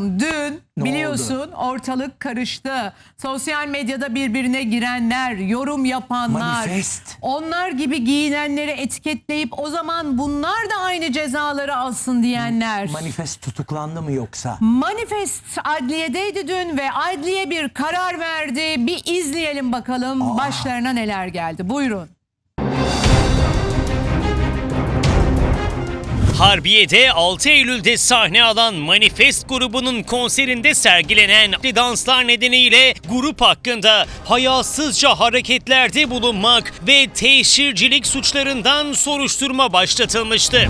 Dün Ne biliyorsun ortalık karıştı. Sosyal medyada birbirine girenler, yorum yapanlar, Manifest. onlar gibi giyinenleri etiketleyip o zaman bunlar da aynı cezaları alsın diyenler. Manifest tutuklandı mı yoksa? Manifest adliyedeydi dün ve adliye bir karar verdi. Bir izleyelim bakalım başlarına neler geldi. Buyurun. Harbiye'de 6 Eylül'de sahne alan Manifest grubunun konserinde sergilenen danslar nedeniyle grup hakkında hayasızca hareketlerde bulunmak ve teşhircilik suçlarından soruşturma başlatılmıştı.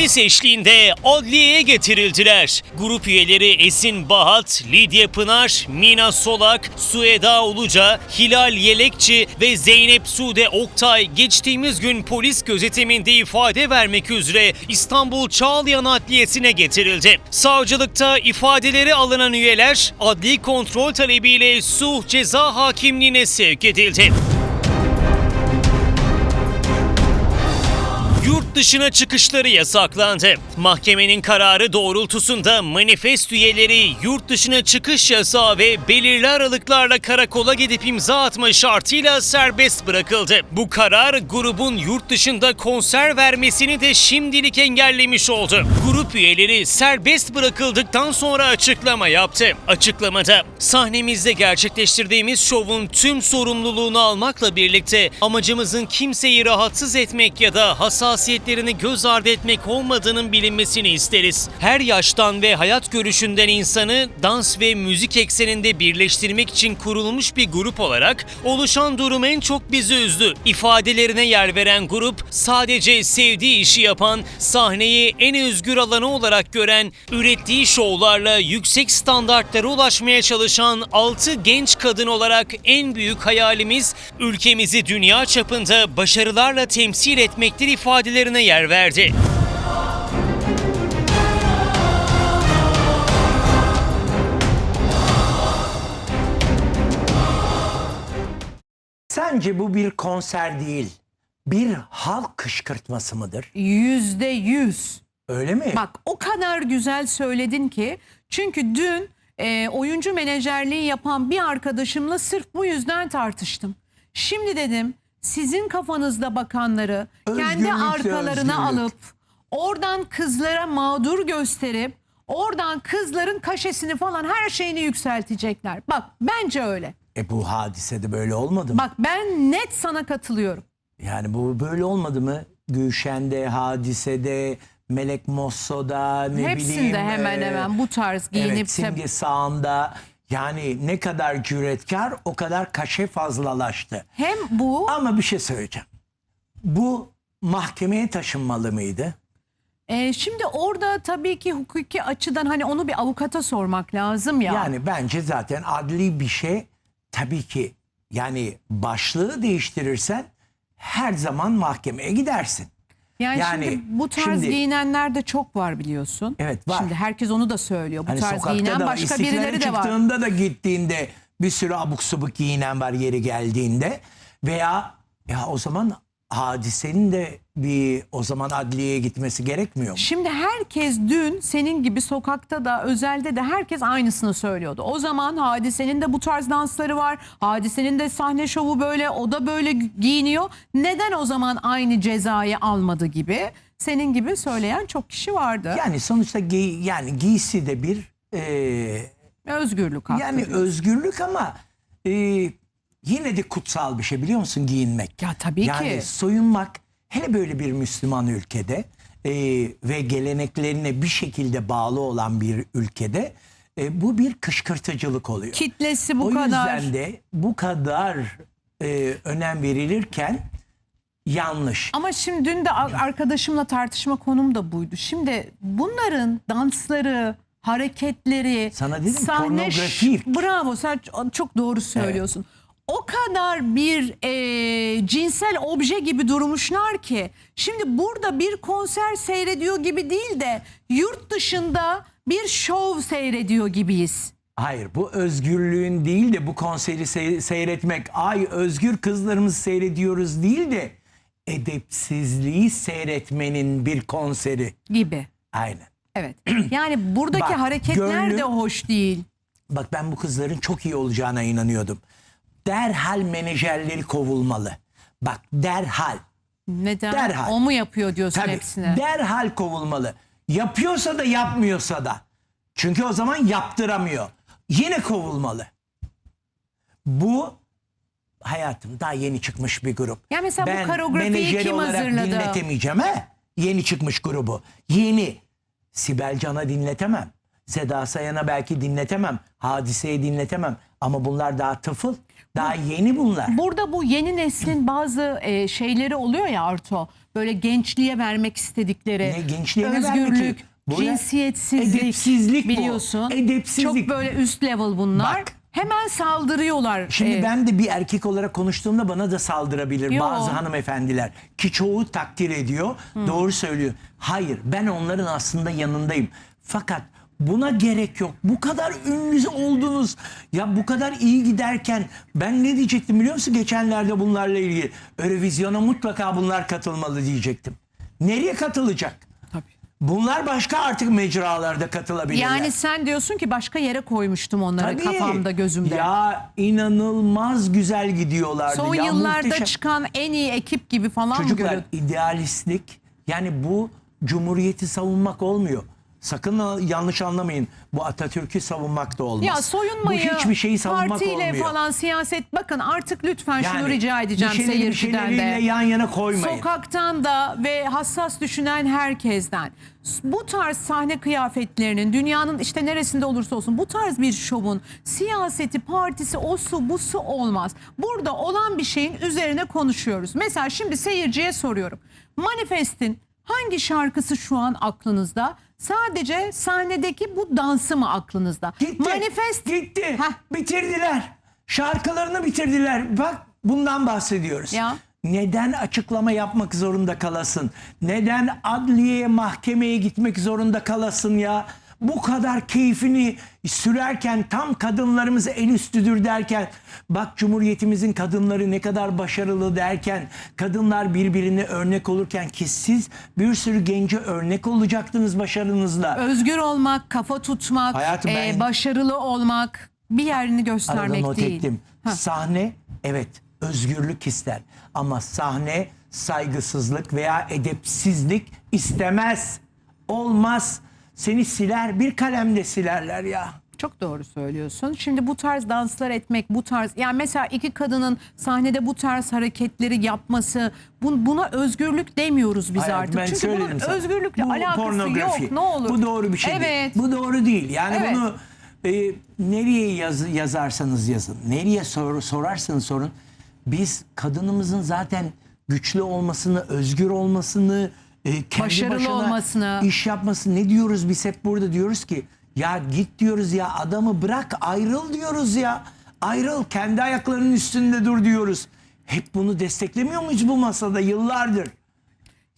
Polis eşliğinde adliyeye getirildiler. Grup üyeleri Esin Bahat, Lidya Pınar, Mina Solak, Sueda Uluca, Hilal Yelekçi ve Zeynep Sude Oktay geçtiğimiz gün polis gözetiminde ifade vermek üzere İstanbul Çağlayan Adliyesi'ne getirildi. Savcılıkta ifadeleri alınan üyeler adli kontrol talebiyle Suh Ceza Hakimliğine sevk edildi. Dışına çıkışları yasaklandı. Mahkemenin kararı doğrultusunda manifest üyeleri yurt dışına çıkış yasağı ve belirli aralıklarla karakola gidip imza atma şartıyla serbest bırakıldı. Bu karar grubun yurt dışında konser vermesini de şimdilik engellemiş oldu. Grup üyeleri serbest bırakıldıktan sonra açıklama yaptı. Açıklamada sahnemizde gerçekleştirdiğimiz şovun tüm sorumluluğunu almakla birlikte amacımızın kimseyi rahatsız etmek ya da hassasiyetlerini göz ardı etmek olmadığının bilinmesini isteriz. Her yaştan ve hayat görüşünden insanı dans ve müzik ekseninde birleştirmek için kurulmuş bir grup olarak oluşan durum en çok bizi üzdü. İfadelerine yer veren grup sadece sevdiği işi yapan, sahneyi en özgür alanı olarak gören, ürettiği şovlarla yüksek standartlara ulaşmaya çalışan 6 genç kadın olarak en büyük hayalimiz ülkemizi dünya çapında başarılarla temsil etmektir ifadelerine yer verdi. Sence bu bir konser değil, bir halk kışkırtması mıdır? Yüzde yüz. Öyle mi? Bak o kadar güzel söyledin ki çünkü dün e, oyuncu menajerliği yapan bir arkadaşımla sırf bu yüzden tartıştım. Şimdi dedim sizin kafanızda bakanları kendi Özgürlükse arkalarına özgürlük. alıp oradan kızlara mağdur gösterip oradan kızların kaşesini falan her şeyini yükseltecekler. Bak bence öyle. E bu hadisede böyle olmadı mı? Bak ben net sana katılıyorum. Yani bu böyle olmadı mı? Gülşen'de, Hadise'de, Melek Mosso'da, ne Hepsinde bileyim. hemen e, hemen bu tarz giyinip Evet, Simge Sağ'ında. Yani ne kadar cüretkar o kadar kaşe fazlalaştı. hem bu Ama bir şey söyleyeceğim. Bu mahkemeye taşınmalı mıydı? Ee, şimdi orada tabii ki hukuki açıdan hani onu bir avukata sormak lazım ya. Yani bence zaten adli bir şey tabii ki yani başlığı değiştirirsen her zaman mahkemeye gidersin. Yani, yani şimdi bu tarz şimdi- giyinenler de çok var biliyorsun. Evet, var. Şimdi herkes onu da söylüyor. Bu Hani tarz sokakta giyinen da başka İstiklal'e birileri de var. çıktığında da gittiğinde bir sürü abuk subuk giyinen var yeri geldiğinde veya ya o zaman hadisenin de bir o zaman adliyeye gitmesi gerekmiyor mu? Şimdi herkes dün senin gibi sokakta da özelde de herkes aynısını söylüyordu. O zaman Hadise'nin de bu tarz dansları var. Hadise'nin de sahne şovu böyle o da böyle giyiniyor. Neden o zaman aynı cezayı almadı gibi senin gibi söyleyen çok kişi vardı. Yani sonuçta giy, yani giysi de bir e, Özgürlük hakkı. yani diyorsun. özgürlük ama e, yine de kutsal bir şey biliyor musun giyinmek? Ya tabii yani ki. soyunmak hele böyle bir Müslüman ülkede e, ve geleneklerine bir şekilde bağlı olan bir ülkede e, bu bir kışkırtıcılık oluyor. kitlesi bu o kadar. yüzden de bu kadar e, önem verilirken yanlış. Ama şimdi dün de ar- arkadaşımla tartışma konum da buydu. Şimdi bunların dansları, hareketleri, Sana dedim, sahne pornografik. bravo sen çok doğru söylüyorsun. O kadar bir e, cinsel obje gibi durmuşlar ki şimdi burada bir konser seyrediyor gibi değil de yurt dışında bir şov seyrediyor gibiyiz. Hayır bu özgürlüğün değil de bu konseri se- seyretmek ay özgür kızlarımızı seyrediyoruz değil de edepsizliği seyretmenin bir konseri. Gibi. Aynen. Evet. Yani buradaki Bak, hareketler de gönlüm- hoş değil. Bak ben bu kızların çok iyi olacağına inanıyordum. Derhal menajerleri kovulmalı. Bak derhal. Neden? Derhal. O mu yapıyor diyorsun Tabii hepsine? derhal kovulmalı. Yapıyorsa da yapmıyorsa da. Çünkü o zaman yaptıramıyor. Yine kovulmalı. Bu hayatım daha yeni çıkmış bir grup. Ya mesela bu ben koreografiyi menajeri kim hazırladı? dinletemeyeceğim ha. Yeni çıkmış grubu. Yeni. Sibel Can'a dinletemem. Seda Sayan'a belki dinletemem. Hadise'ye dinletemem. Ama bunlar daha tıfıl. Daha yeni bunlar. Burada bu yeni neslin bazı e, şeyleri oluyor ya Arto. Böyle gençliğe vermek istedikleri. Ne gençliğe ne vermek özgürlük, ki? Bu ne? cinsiyetsizlik. Edepsizlik bu. biliyorsun. Edepsizlik. Çok böyle üst level bunlar. Bak. Hemen saldırıyorlar. Şimdi e, ben de bir erkek olarak konuştuğumda bana da saldırabilir Yo. bazı hanımefendiler. Ki çoğu takdir ediyor. Doğru söylüyor. Hayır ben onların aslında yanındayım. Fakat buna gerek yok. Bu kadar ünlü oldunuz. Ya bu kadar iyi giderken ben ne diyecektim biliyor musun geçenlerde bunlarla ilgili? Eurovizyona mutlaka bunlar katılmalı diyecektim. Nereye katılacak? Tabii. Bunlar başka artık mecralarda katılabilirler. Yani sen diyorsun ki başka yere koymuştum onları Tabii. kafamda gözümde. Ya inanılmaz güzel gidiyorlardı. Son ya, yıllarda muhteşem. çıkan en iyi ekip gibi falan mı Çocuklar görüyorsun? idealistlik yani bu cumhuriyeti savunmak olmuyor. Sakın yanlış anlamayın. Bu Atatürk'ü savunmak da olmaz. Ya soyunmayı, Bu hiçbir şeyi savunmak partiyle olmuyor. falan siyaset bakın artık lütfen şunu Yani rica edeceğim bir şeyleri bir seyirciden şeyleriyle de. yan yana koymayın. Sokaktan da ve hassas düşünen herkesten bu tarz sahne kıyafetlerinin dünyanın işte neresinde olursa olsun bu tarz bir şovun siyaseti partisi o su bu su olmaz. Burada olan bir şeyin üzerine konuşuyoruz. Mesela şimdi seyirciye soruyorum. Manifest'in hangi şarkısı şu an aklınızda? Sadece sahnedeki bu dansı mı aklınızda? Gitti. Manifest Gitti. Heh. Bitirdiler. Şarkılarını bitirdiler. Bak bundan bahsediyoruz. Ya. Neden açıklama yapmak zorunda kalasın? Neden adliyeye, mahkemeye gitmek zorunda kalasın ya? Bu kadar keyfini sürerken tam kadınlarımız el üstüdür derken bak Cumhuriyetimizin kadınları ne kadar başarılı derken kadınlar birbirine örnek olurken ki siz bir sürü gence örnek olacaktınız başarınızla. özgür olmak, kafa tutmak, Hayatım e, ben- başarılı olmak, bir yerini Arada göstermek not değil. ettim. Sahne evet özgürlük ister ama sahne saygısızlık veya edepsizlik istemez. Olmaz. Seni siler bir kalemle silerler ya. Çok doğru söylüyorsun. Şimdi bu tarz danslar etmek, bu tarz yani mesela iki kadının sahnede bu tarz hareketleri yapması, bun- buna özgürlük demiyoruz biz Hayatım, artık. ben Çünkü bunun sana. özgürlükle Bu alakası pornografi. yok. Ne olur. Bu doğru bir şey Evet. değil. Bu doğru değil. Yani Evet. bunu e, nereye yaz, yazarsanız yazın, nereye sor, sorarsanız sorun. Biz kadınımızın zaten güçlü olmasını, özgür olmasını, e, kendi Başarılı başına olmasını. iş yapması ne diyoruz biz hep burada diyoruz ki ya git diyoruz ya adamı bırak ayrıl diyoruz ya. Ayrıl kendi ayaklarının üstünde dur diyoruz. Hep bunu desteklemiyor muyuz bu masada yıllardır?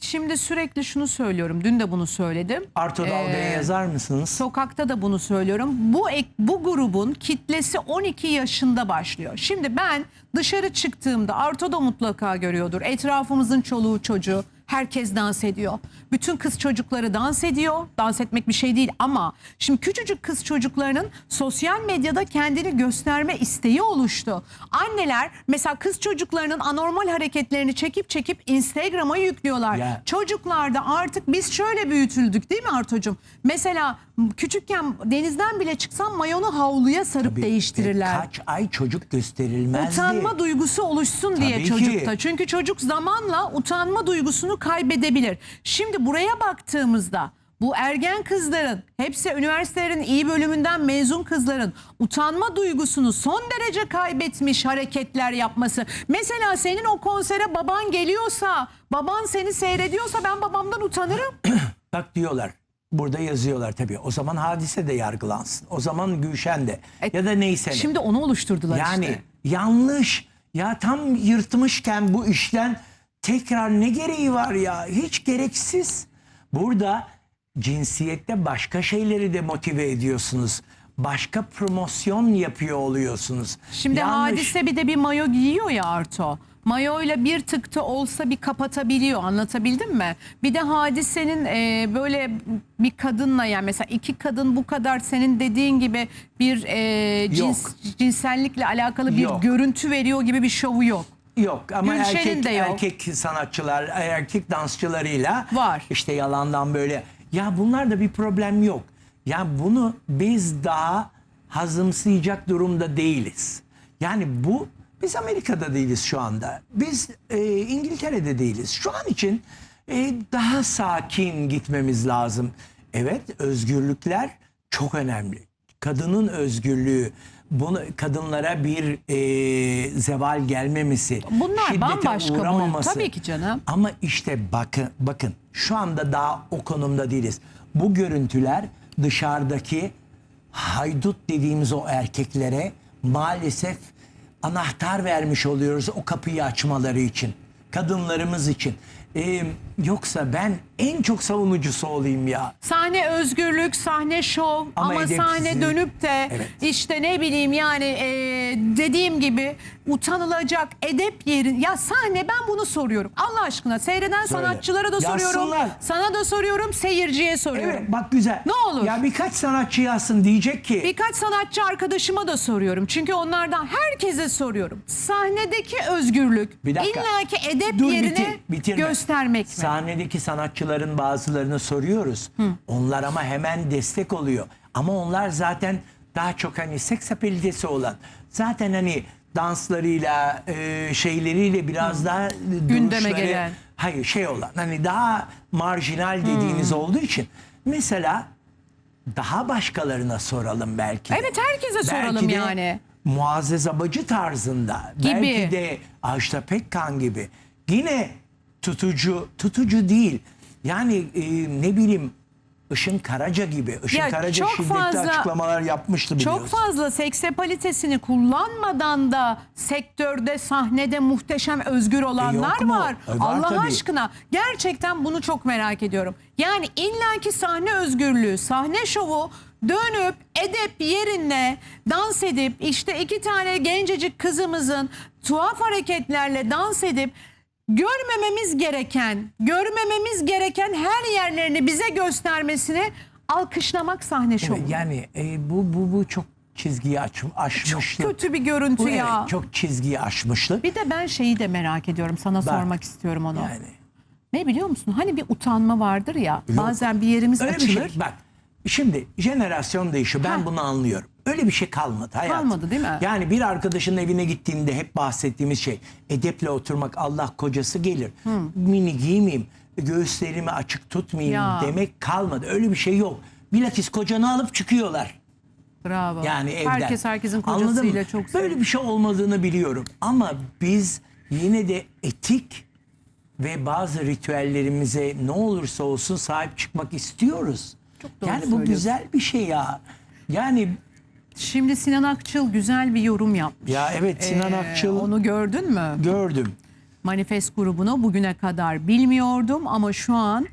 Şimdi sürekli şunu söylüyorum. Dün de bunu söyledim. Arto Dalga'ya Ee, yazar mısınız? Sokakta da bunu söylüyorum. Bu ek, bu grubun kitlesi 12 yaşında başlıyor. Şimdi ben dışarı çıktığımda Arto da mutlaka görüyordur. Etrafımızın çoluğu çocuğu herkes dans ediyor. Bütün kız çocukları dans ediyor. Dans etmek bir şey değil ama şimdi küçücük kız çocuklarının sosyal medyada kendini gösterme isteği oluştu. Anneler mesela kız çocuklarının anormal hareketlerini çekip çekip Instagram'a yüklüyorlar. Ya. Çocuklarda artık biz şöyle büyütüldük değil mi Artocuğum? Mesela küçükken denizden bile çıksan mayonu havluya sarıp Tabii, değiştirirler. Kaç ay çocuk gösterilmezdi. Utanma duygusu oluşsun diye Tabii ki. çocukta. Çünkü çocuk zamanla utanma duygusunu kaybedebilir. Şimdi buraya baktığımızda bu ergen kızların hepsi üniversitelerin iyi bölümünden mezun kızların utanma duygusunu son derece kaybetmiş hareketler yapması. Mesela senin o konsere baban geliyorsa, baban seni seyrediyorsa ben babamdan utanırım. Bak diyorlar. Burada yazıyorlar tabii. O zaman hadise de yargılansın. O zaman Gülşen de. E, ya da neyse. ne. Şimdi onu oluşturdular yani işte. yanlış. Ya tam yırtmışken bu işten tekrar ne gereği var ya? Hiç gereksiz. Burada cinsiyette başka şeyleri de motive ediyorsunuz. Başka promosyon yapıyor oluyorsunuz. Şimdi Yanlış. hadise bir de bir mayo giyiyor ya Arto. Mayoyla bir tıkta olsa bir kapatabiliyor anlatabildim mi? Bir de hadisenin e, böyle bir kadınla yani mesela iki kadın bu kadar senin dediğin gibi bir e, cins, Yok. cinsellikle alakalı bir Yok. görüntü veriyor gibi bir şovu yok. Yok ama Gülşen'in erkek de yok. erkek sanatçılar, erkek dansçılarıyla Var. işte yalandan böyle. Ya bunlarda bir problem yok. Ya bunu biz daha hazımsayacak durumda değiliz. Yani bu biz Amerika'da değiliz şu anda. Biz e, İngiltere'de değiliz. Şu an için e, daha sakin gitmemiz lazım. Evet özgürlükler çok önemli. Kadının özgürlüğü, bunu kadınlara bir e, zeval gelmemesi, Bunlar şiddete bambaşka boyut. uğramaması. Tabii ki canım. Ama işte bakın bakın şu anda daha o konumda değiliz. Bu görüntüler dışarıdaki haydut dediğimiz o erkeklere maalesef anahtar vermiş oluyoruz o kapıyı açmaları için. Kadınlarımız için. Ee, yoksa ben en çok savunucusu olayım ya. Sahne özgürlük, sahne şov Ama ama, sahne dönüp de Evet. işte ne bileyim yani e, dediğim gibi utanılacak edep yerin. Ya sahne ben bunu soruyorum. Allah aşkına seyreden sanatçılara da soruyorum. Yazsınlar. Sana da soruyorum, seyirciye soruyorum. Evet bak güzel. Ne olur. Ya birkaç sanatçı yazsın diyecek ki. Birkaç sanatçı arkadaşıma da soruyorum. Çünkü onlardan herkese soruyorum. Sahnedeki özgürlük Bir dakika. illaki edep Dur, yerine bitir- bitirme. göstermek mi? Sahnedeki sanatçıların bazılarını soruyoruz. Onlar ama hemen destek oluyor. Ama onlar zaten daha çok hani seks apelitesi olan. Zaten hani danslarıyla e, şeyleriyle biraz daha Gündeme gelen. Hayır şey olan hani daha marjinal dediğiniz olduğu için. Mesela daha başkalarına soralım belki. de. Evet, herkese Belki soralım de yani. Muazzez Abacı tarzında. Gibi. Belki de Ajda Pekkan gibi. Yine tutucu, tutucu değil. Yani e, ne bileyim Işın Karaca gibi. Işın Ya Karaca çok şiddetli fazla- açıklamalar yapmıştı biliyorsun. Çok fazla seksapalitesini kullanmadan da sektörde, sahnede muhteşem özgür olanlar yok mu? var. E, var Allah tabii. aşkına gerçekten bunu çok merak ediyorum. Yani illaki sahne özgürlüğü, sahne şovu dönüp edep yerine dans edip işte iki tane gencecik kızımızın tuhaf hareketlerle dans edip görmememiz gereken, görmememiz gereken her yerlerini bize göstermesini alkışlamak sahne şovu. Yani e, bu, bu, bu çok çizgiyi aç, aşmıştı. Kötü bir görüntü Bu ya. evet, çok çizgiyi aşmıştı. Bir de ben şeyi de merak ediyorum. Sana sormak istiyorum onu. Yani Ne biliyor musun? Hani bir utanma vardır ya. Bazen bir yerimiz öyle bir açılır. şey. Bak şimdi jenerasyon değişiyor. Ben Ha. bunu anlıyorum. Öyle bir şey kalmadı hayatım. Kalmadı, değil mi? Yani bir arkadaşın evine gittiğinde hep bahsettiğimiz şey edeple oturmak Allah kocası gelir. Mini giymeyeyim, göğüslerimi açık tutmayayım Ya. demek kalmadı. Öyle bir şey yok. Bilakis kocanı alıp çıkıyorlar. Bravo. Yani evden. Herkes herkesin Anladın mı? kocasıyla çok Böyle bir şey olmadığını biliyorum. Ama biz yine de etik ve bazı ritüellerimize ne olursa olsun sahip çıkmak istiyoruz. Çok doğru yani bu söylüyorsun. güzel bir şey ya. Yani Şimdi Sinan Akçıl güzel bir yorum yapmış. ya evet Sinan Ee, Akçıl Onu gördün mü? gördüm. Manifest grubunu bugüne kadar bilmiyordum ama şu an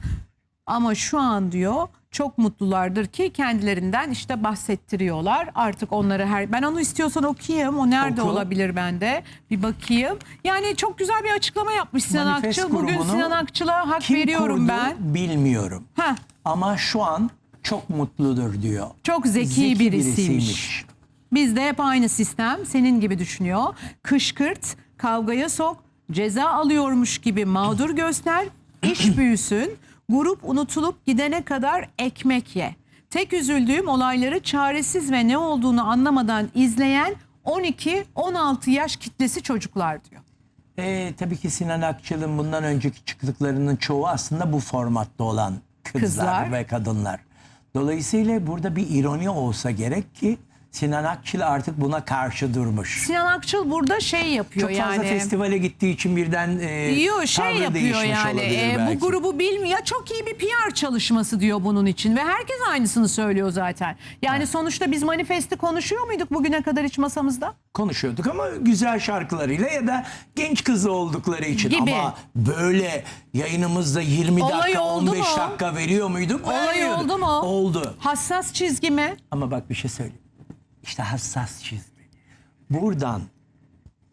ama şu an diyor çok mutlulardır ki kendilerinden işte bahsettiriyorlar. Artık onları her ben onu istiyorsan okuyayım. O nerede Oku. olabilir bende? Bir bakayım. Yani çok güzel bir açıklama yapmış Sinan Manifest Akçıl. Bugün grubunu Sinan Akçıl'a hak Kim veriyorum kurdu ben. bilmiyorum. Heh, Ama şu an çok mutludur diyor. çok zeki, Zeki birisiymiş. birisiymiş. Biz de hep aynı sistem senin gibi düşünüyor. Kışkırt, kavgaya sok, ceza alıyormuş gibi mağdur göster, iş büyüsün, grup unutulup gidene kadar ekmek ye. Tek üzüldüğüm olayları çaresiz ve ne olduğunu anlamadan izleyen 12-16 yaş kitlesi çocuklar diyor. E, tabii ki Sinan Akçıl'ın bundan önceki çıktıklarının çoğu aslında bu formatta olan kızlar, Kızlar. ve kadınlar. Dolayısıyla burada bir ironi olsa gerek ki Sinan Akçıl artık buna karşı durmuş. Sinan Akçıl burada şey yapıyor Çok fazla yani. festivale gittiği için birden e, Yo şey tavrı yapıyor değişmiş yani olabilir e, belki. bu grubu bilmiyor çok iyi bir PR çalışması diyor bunun için ve herkes aynısını söylüyor zaten. Yani sonuçta biz manifesti konuşuyor muyduk bugüne kadar hiç masamızda? konuşuyorduk ama güzel şarkılarıyla ya da genç kızı oldukları için Gibi. ama böyle yayınımızda 20 Olay dakika oldu 15 mu? dakika veriyor muyduk? Olay Vermiyorduk. oldu mu? Oldu. Hassas çizgi mi? Ama bak bir şey söyleyeyim. İşte hassas çizgi. Buradan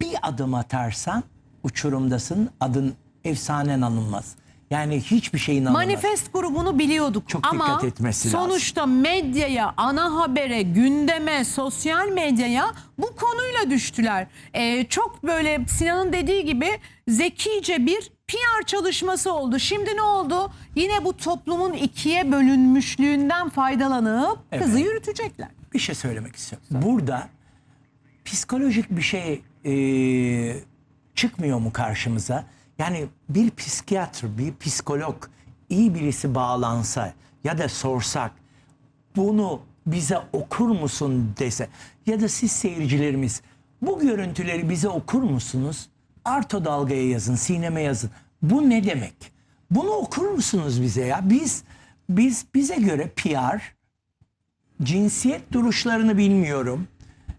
bir adım atarsan uçurumdasın adın efsanen alınmaz. Yani hiçbir şeyin alınmaz. Manifest grubunu biliyorduk Çok ama dikkat etmesi lazım. sonuçta medyaya, ana habere, gündeme, sosyal medyaya bu konuyla düştüler. Ee, çok böyle Sinan'ın dediği gibi zekice bir PR çalışması oldu. Şimdi ne oldu? Yine bu toplumun ikiye bölünmüşlüğünden faydalanıp kızı Evet. yürütecekler. bir şey söylemek istiyorum. Burada psikolojik bir şey e, çıkmıyor mu karşımıza? Yani bir psikiyatr, bir psikolog iyi birisi bağlansa ya da sorsak bunu bize okur musun dese ya da siz seyircilerimiz bu görüntüleri bize okur musunuz? Arto dalgaya yazın, sineme yazın. Bu ne demek? Bunu okur musunuz bize ya? Biz biz bize göre PR cinsiyet duruşlarını bilmiyorum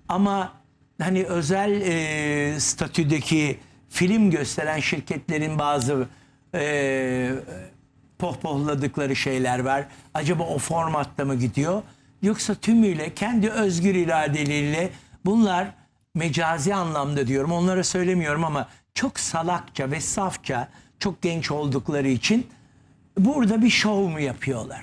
ama hani özel e, statüdeki film gösteren şirketlerin bazı e, pohpohladıkları şeyler var. Acaba o formatta mı gidiyor? Yoksa tümüyle kendi özgür iradeleriyle bunlar mecazi anlamda diyorum. Onlara söylemiyorum ama çok salakça ve safça çok genç oldukları için burada bir şov mu yapıyorlar?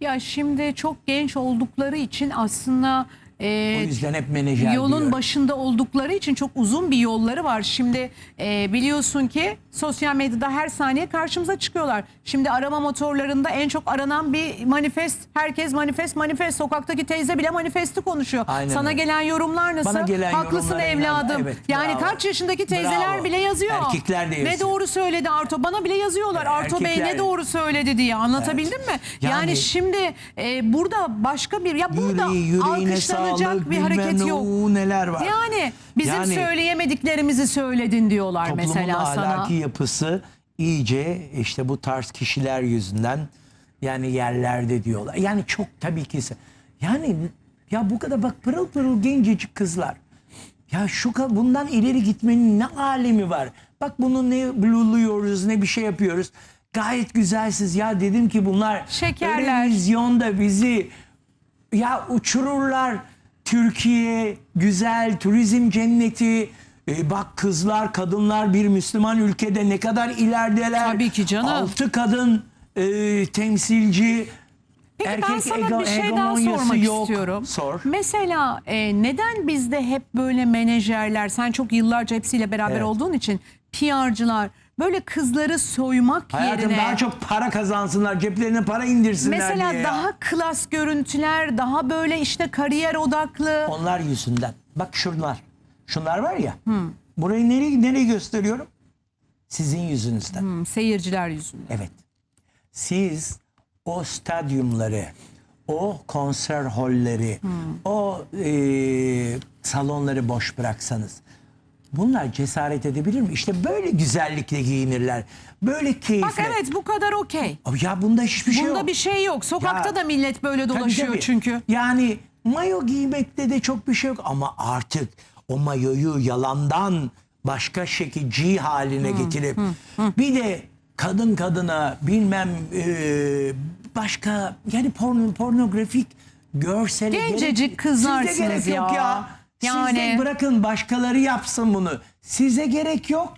Ya şimdi çok genç oldukları için aslında e, O yüzden hep menajer yolun diyorum. başında oldukları için çok uzun bir yolları var. Şimdi e, biliyorsun ki sosyal medyada her saniye karşımıza çıkıyorlar. Şimdi arama motorlarında en çok aranan bir manifest. Herkes manifest manifest. Sokaktaki teyze bile manifesti konuşuyor. Aynen Sana öyle. gelen yorumlar nasıl? Bana gelen Haklısın yorumlara evladım. evet, yani bravo. kaç yaşındaki teyzeler Bravo. bile yazıyor. Erkekler de Ne yazıyor. doğru söyledi Arto. Bana bile yazıyorlar. Arto Bey ne doğru söyledi diye. Anlatabildim mi? Yani, Yani- şimdi e, burada başka bir ya burada Yüreği, alkışlanacak sağlık, bir hareket yok. ne, neler var. Yani bizim Yani söyleyemediklerimizi söyledin diyorlar Toplumun mesela sana. ahlaki yapısı iyice işte bu tarz kişiler yüzünden yani yerlerde diyorlar. Yani çok tabii ki se- yani ya bu kadar bak pırıl pırıl gencecik kızlar. Ya şu ka- bundan ileri gitmenin ne alemi var? Bak bunu ne blue'luyoruz ne bir şey yapıyoruz. Gayet güzelsiz ya dedim ki bunlar Şekerler. televizyonda bizi ya uçururlar. Türkiye güzel turizm cenneti. E, bak kızlar, kadınlar bir Müslüman ülkede ne kadar ilerideler. Tabii ki canım. Altı kadın e, temsilci. Peki ben erkek sana ego- bir şey daha sormak yok. istiyorum. Sor. Mesela e, neden bizde hep böyle menajerler, sen çok yıllarca hepsiyle beraber Evet. olduğun için PR'cılar böyle kızları soymak Hayatım yerine daha çok para kazansınlar, ceplerine para indirsinler mesela diye. ya. daha klas görüntüler, daha böyle işte kariyer odaklı. Onlar yüzünden. Bak şunlar. Şunlar var ya. Burayı nereye, nereye gösteriyorum? Sizin yüzünüzden. Hmm, seyirciler yüzünden. Evet. Siz o stadyumları, o konser holleri, o e, salonları boş bıraksanız bunlar cesaret edebilir mi? İşte böyle güzellikle giyinirler. Böyle keyifle. Bak evet bu kadar okey. Ya bunda hiçbir şey Bunda yok. bir şey yok. Sokakta Ya- da millet böyle Tabii, dolaşıyor tabii. çünkü. Yani mayo giymekte de çok bir şey yok ama artık o mayoyu yalandan başka şekil G haline getirip bir de kadın kadına bilmem e, başka yani porno, pornografik görsele Gencecik gerek- kızlarsınız Size gerek yok ya. ya. Siz Yani- de bırakın başkaları yapsın bunu. Size gerek yok.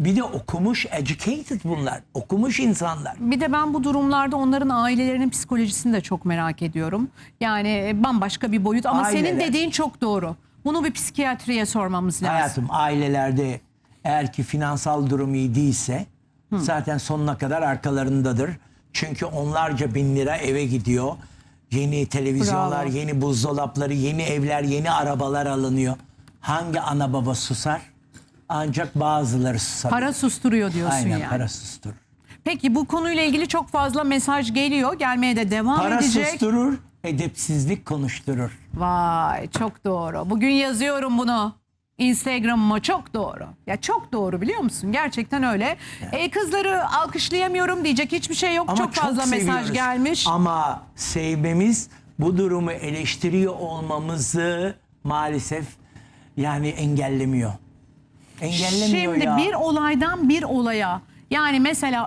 Bir de okumuş, educated bunlar. Okumuş insanlar. Bir de ben bu durumlarda onların ailelerinin psikolojisini de çok merak ediyorum. Yani e, bambaşka bir boyut ama senin Aileler. dediğin çok doğru. Bunu bir psikiyatriye sormamız lazım. Hayatım ailelerde eğer ki finansal durum iyi değilse zaten sonuna kadar arkalarındadır. Çünkü onlarca bin lira eve gidiyor. Yeni televizyonlar, Bravo. yeni buzdolapları, yeni evler, yeni arabalar alınıyor. Hangi ana baba susar? Ancak bazıları susar. Para susturuyor diyorsun Aynen yani. para susturur. Peki bu konuyla ilgili çok fazla mesaj geliyor. Gelmeye de devam Para edecek. susturur, edepsizlik konuşturur. Vay çok doğru. Bugün yazıyorum bunu. Instagram'ıma çok doğru. Ya çok doğru biliyor musun? Gerçekten öyle. E, kızları alkışlayamıyorum diyecek hiçbir şey yok. Ama çok fazla mesaj seviyoruz. gelmiş. Ama sevmemiz bu durumu eleştiriyor olmamızı maalesef yani engellemiyor. Engellemiyor Şimdi ya. bir olaydan bir olaya yani mesela